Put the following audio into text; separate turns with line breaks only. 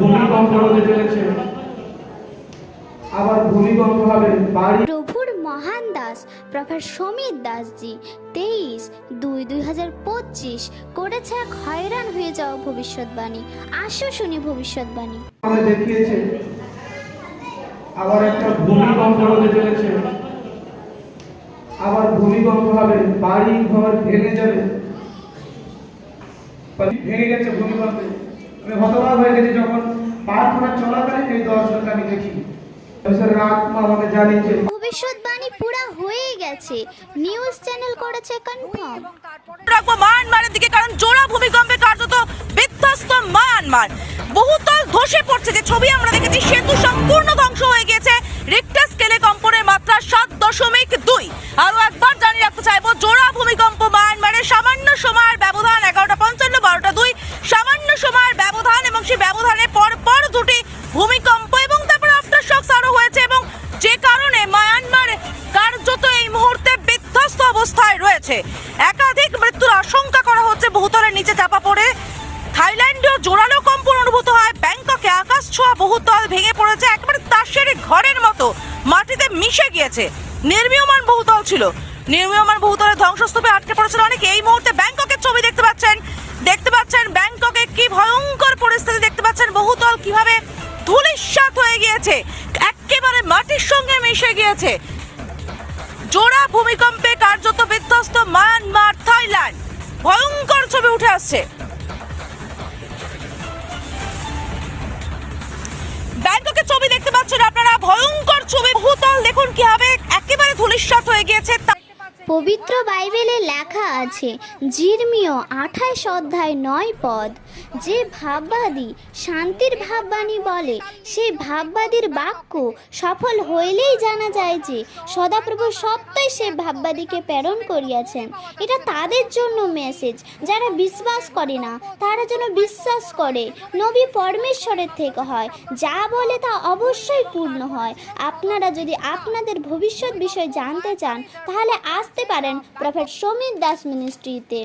ভূমিকম্প হতে চলেছে। আবার ভূমিকম্প হবে বাড়ি।
প্রভুর মহান দাস প্রফেট সমীর দাসজি তেইশ দুই দুই হাজার পঁচিশ করেছে এক হয়রান হয়ে যাওয়া ভবিষ্যৎবাণী। আসো শুনি ভবিষ্যৎবাণী।
আমাদের দেখিয়েছে আবার একটা ভূমিকম্প হতে চলেছে। আবার ভূমিকম্প হবে বাড়ি ঘর ভেঙে যাবে। ভেঙে গেছে ভূমিকম্পে। আমি হতবাক হয়ে গেছি যখন প্রার্থনা চলাকালীন এই দর্শনটা আমি দেখি। ঈশ্বরের আত্মা আমাকে জানিয়েছে।
ভবিষ্যৎবাণী পুরা হয়ে গেছে। নিউজ চ্যানেল করেছে কনফার্ম।
রাখব মায়ানমারের দিকে কারণ জোড়া ভূমিকম্পে কার্যত বিধ্বস্ত মায়ানমার। বহুতল ধসে পড়ছে যে ছবি আমরা দেখেছি সেতু সম্পূর্ণ ধ্বংস হয়ে গিয়েছে। রিক্টার স্কেলে কম্পনের মাত্রা সাত দশমিক দুই। আরও একবার জানিয়ে রাখতে চাইব জোড়া ভূমিকম্প রয়েছে একাধিক মৃত্যুর আশঙ্কা করা হচ্ছে বহুতলের নিচে চাপা পড়ে। থাইল্যান্ডেও জোরালো কম্পন অনুভূত হয়। ব্যাংককে আকাশ ছোঁয়া বহুতল ভেঙে পড়েছে। একেবারে তাসের ঘরের মতো মাটিতে মিশে গিয়েছে। নির্মীয়মান বহুতল ছিল। নির্মীয়মান বহুতলের ধ্বংসস্তূপে আটকে পড়েছিল অনেকে। এই মুহূর্তে ব্যাংককের ছবি দেখতে পাচ্ছেন। দেখতে পাচ্ছেন ব্যাংককে কি ভয়ঙ্কর পরিস্থিতি দেখতে পাচ্ছেন। বহুতল কীভাবে ধুলিস্বাত হয়ে গিয়েছে। একেবারে মাটির সঙ্গে মিশে গিয়েছে। জোড়া ভূমিকম্পে কার্যত বিধ্বস্ত মায়ানমার, থাইল্যান্ড। ভয়ঙ্কর ছবি উঠে আসছে। ব্যাংককের ছবি দেখতে পাচ্ছেন আপনারা, ভয়ঙ্কর ছবি ভূতল দেখুন কীভাবে একেবারে ধুলিস্বাত হয়ে গিয়েছে তা-
পবিত্র বাইবেলে লেখা আছে, জির্মিয় আঠাশ অধ্যায় নয় পদ, যে ভাববাদী শান্তির ভাববাণী বলে, সেই ভাববাদীর বাক্য সফল হইলেই জানা যায় যে সদাপ্রভু সত্যই সে ভাববাদীকে প্রেরণ করিয়াছেন। এটা তাদের জন্য মেসেজ যারা বিশ্বাস করে না, তারা যেন বিশ্বাস করে, নবী পরমেশ্বরের থেকে হয়, যা বলে তা অবশ্যই পূর্ণ হয়। আপনারা যদি আপনাদের ভবিষ্যৎ বিষয় জানতে চান, তাহলে আসতে পারেন প্রফেট সমীর দাস মিনিস্ট্রিতে